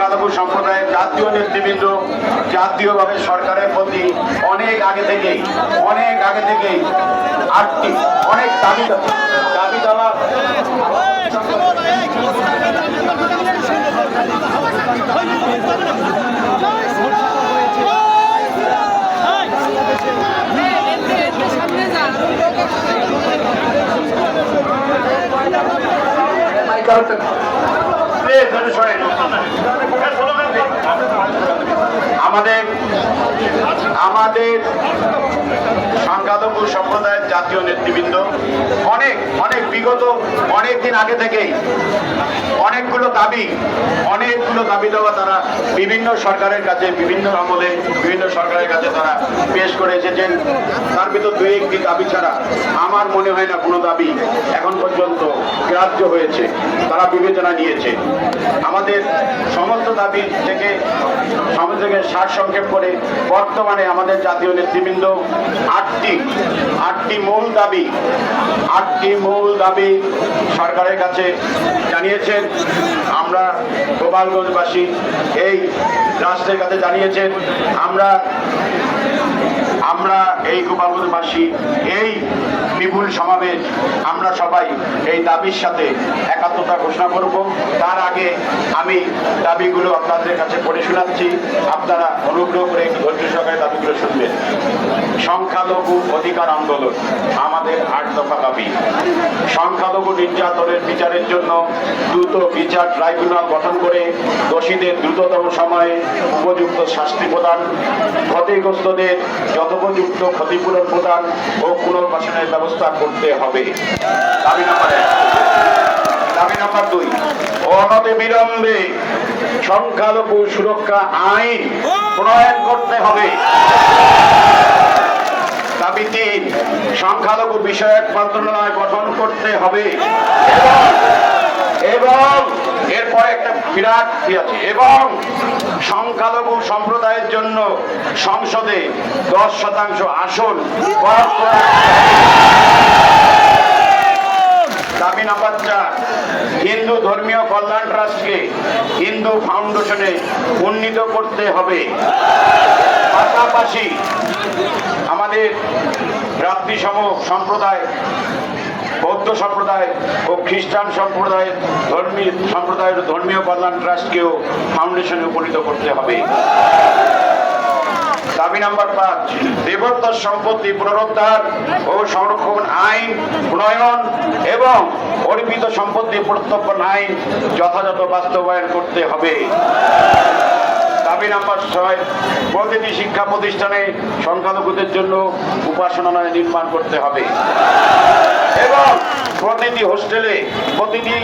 সংখ্যালঘু সম্প্রদায়ের জাতীয় নেতৃবৃন্দ জাতীয়ভাবে সরকারের প্রতি অনেক আগে থেকেই, অনেক আগে থেকেই আটটি, অনেক দাবি দাবি দেওয়া। আমাদের আমাদের সংখ্যালঘু সম্প্রদায়ের জাতীয় নেতৃবৃন্দ, অনেক অনেক বিগত, অনেক দিন আগে থেকেই, অনেকগুলো দাবি অনেকগুলো দাবি দেওয়া তারা বিভিন্ন সরকারের কাছে, বিভিন্ন আমলে, বিভিন্ন সরকারের কাছে তারা পেশ করে এসেছেন। তার ভিতর দুই একটি দাবি ছাড়া আমার মনে হয় না কোনো দাবি এখন পর্যন্ত গ্রাহ্য হয়েছে, তারা বিবেচনা নিয়েছে। আমাদের সমস্ত দাবি থেকে সমাজ থেকে সার সংক্ষেপ করে বর্তমানে আমাদের জাতীয় নেতৃবৃন্দ আটটি আটটি মূল দাবি, আটটি মূল দাবি সরকারের কাছে জানিয়েছেন। আমরা গোপালগঞ্জবাসী এই রাষ্ট্রের কাছে জানিয়েছেন, আমরা আমরা এই গোপালগঞ্জবাসী, এই বিপুল সমাবেশ আমরা সবাই এই দাবির সাথে একাত্মতা ঘোষণা করব। তার আগে আমি দাবিগুলো আপনাদের কাছে পড়ে শোনাচ্ছি। আপনারা অনুগ্রহ করে ধৈর্য সহকারে দাবিগুলো শুনবেন। সংখ্যালঘু অধিকার আন্দোলন, আমাদের আট দফা দাবি। সংখ্যালঘু নির্যাতনের বিচারের জন্য দ্রুত বিচার ট্রাইব্যুনাল গঠন করে দোষীদের দ্রুততম সময়ে উপযুক্ত শাস্তি প্রদান। ক্ষতিগ্রস্তদের যথোপযুক্ত ক্ষতিপূরণ প্রদান ও পুনর্বাসনের ব্যবস্থা করতে হবে। দাবি নাম্বার দাবি নাম্বার দুই। অনতি বিলম্বে সংখ্যালঘু সুরক্ষা আইন প্রণয়ন করতে হবে। দাবি তিন। সংখ্যালঘু বিষয়ক মন্ত্রণালয় গঠন করতে হবে। এবং এরপরে একটা বিরাট আছে। এবং সংখ্যালঘু সম্প্রদায়ের জন্য সংসদে দশ শতাংশ আসন দাবি নাম্বার চার হিন্দু ধর্মীয় কল্যাণ ট্রাস্টকে হিন্দু ফাউন্ডেশনে উন্নীত করতে হবে। পাশাপাশি আমাদের রাত্রি সম সম্প্রদায় বৌদ্ধ সম্প্রদায় ও খ্রিস্টান সম্প্রদায়ের ধর্মীয় সম্প্রদায়ের ধর্মীয় কল্যাণ ট্রাস্টকেও ফাউন্ডেশনে উপনীত করতে হবে। দাবি নাম্বার পাঁচ, দেবতার সম্পত্তি পুনরুদ্ধার ও সংরক্ষণ আইন প্রণয়ন এবং অর্পিত সম্পত্তি প্রত্যর্পণ আইন যথাযথ বাস্তবায়ন করতে হবে। দাবি নাম্বার ছয়, প্রতিটি শিক্ষা প্রতিষ্ঠানে সংখ্যালঘুদের জন্য উপাসনালয় নির্মাণ করতে হবে। এবং প্রতিটি হোস্টেলে প্রতিটি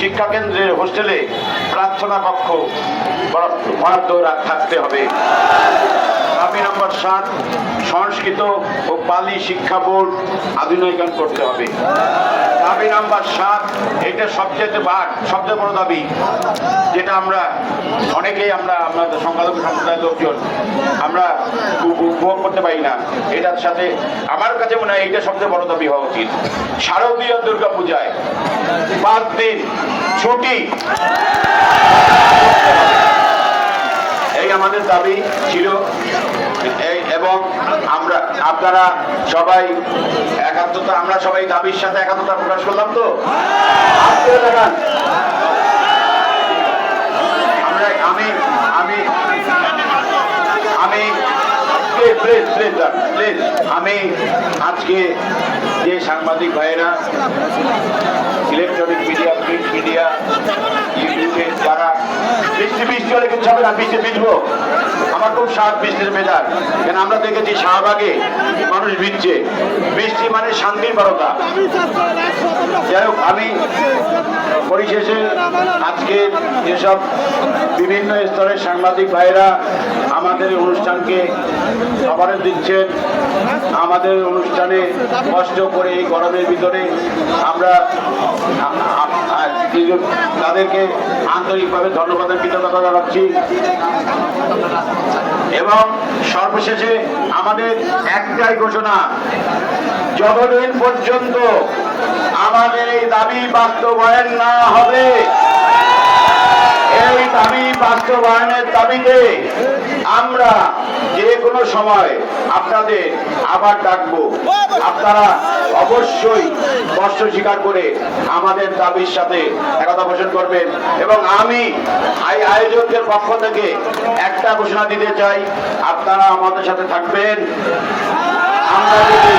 শিক্ষা কেন্দ্রের হোস্টেলে প্রার্থনা কক্ষ বরাদ্দ থাকতে হবে। দাবি নম্বর সাত, সংস্কৃত ও পালি শিক্ষা বোর্ড আধুনিকায়ন করতে হবে। দাবি নাম্বার সাত, এটা সবচেয়ে ভাগ, সবচেয়ে বড় দাবি, যেটা আমরা অনেকেই আমরা আমাদের সংখ্যালঘু সম্প্রদায়ের লোকজন আমরা উপ- উপভোগ করতে পারি না। এটার সাথে আমার কাছে মনে হয় এইটা সবচেয়ে বড় দাবি হওয়া উচিত। শারদীয় দুর্গা পূজায় পাঁচ দিন ছুটি। এই আমাদের দাবি ছিল আপনারা সবাই একাত্মতা, আমরা সবাই দাবির সাথে একাত্মতা প্রকাশ করলাম তো। আমরা, আমি আমি আমি প্লিজ প্লিজ প্লিজ আমি আজকে যে সাংবাদিক ভাইয়েরা ইলেকট্রনিক মিডিয়া প্রিন্ট মিডিয়া বৃষ্টি হলে কিছু হবে না বৃষ্টি ভিজবো। আমার খুব সাত বৃষ্টির মেজাজ। কেন আমরা দেখেছি শাহবাগে মানুষ ভিজছে। বৃষ্টি মানে শান্তির বারতা। যাই হোক, আমি পরিশেষে আজকে যেসব বিভিন্ন স্তরের সাংবাদিক ভাইরা আমাদের অনুষ্ঠানকে খবরের দিচ্ছেন, আমাদের অনুষ্ঠানে কষ্ট করে এই গরমের ভিতরে আমরা তাদেরকে আন্তরিকভাবে ধন্যবাদের কৃতজ্ঞতা জানাচ্ছি। এবং সর্বশেষে আমাদের একটাই ঘোষণা, যতদিন পর্যন্ত আমাদের এই দাবি বাস্তবায়ন না হবে, এই দাবি বাস্তবায়নের দাবিতে আমরা যে কোনো সময় আপনাদের আবার ডাকবো। আপনারা অবশ্যই কষ্ট স্বীকার করে আমাদের দাবির সাথে একতা পোষণ করবেন এবং আমি আয়োজকদের পক্ষ থেকে একটা ঘোষণা দিতে চাই, আপনারা আমাদের সাথে থাকবেন। আমরা যদি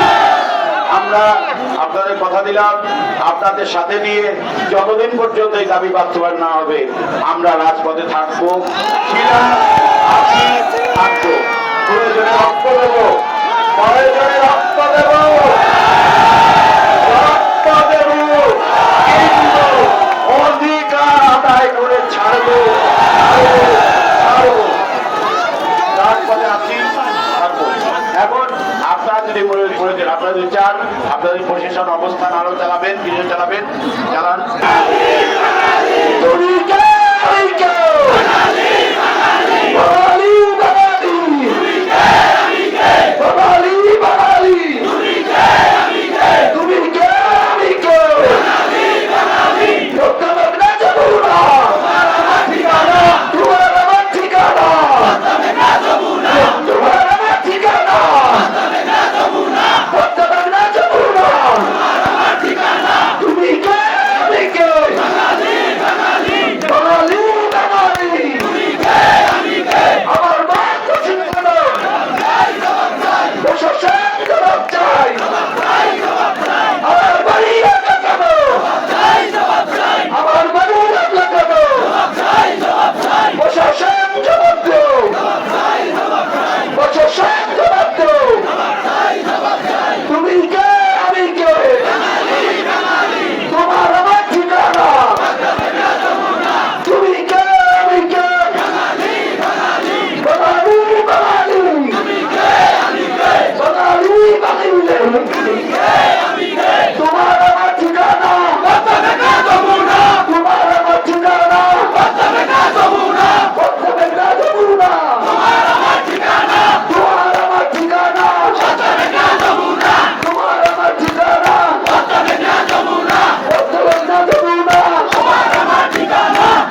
কথা দিলাম। আপনাদের সাথে নিয়ে যতদিন পর্যন্ত এই দাবি বাস্তবায়ন না হবে, আমরা রাজপথে থাকব। প্রয়োজনে রক্ত দেবো। প্রয়োজনে রক্ত আপনারা যদি চান আপনাদের প্রশাসন অবস্থান আরও চালাবেন কিছু চালাবেন চালান। বাঙালি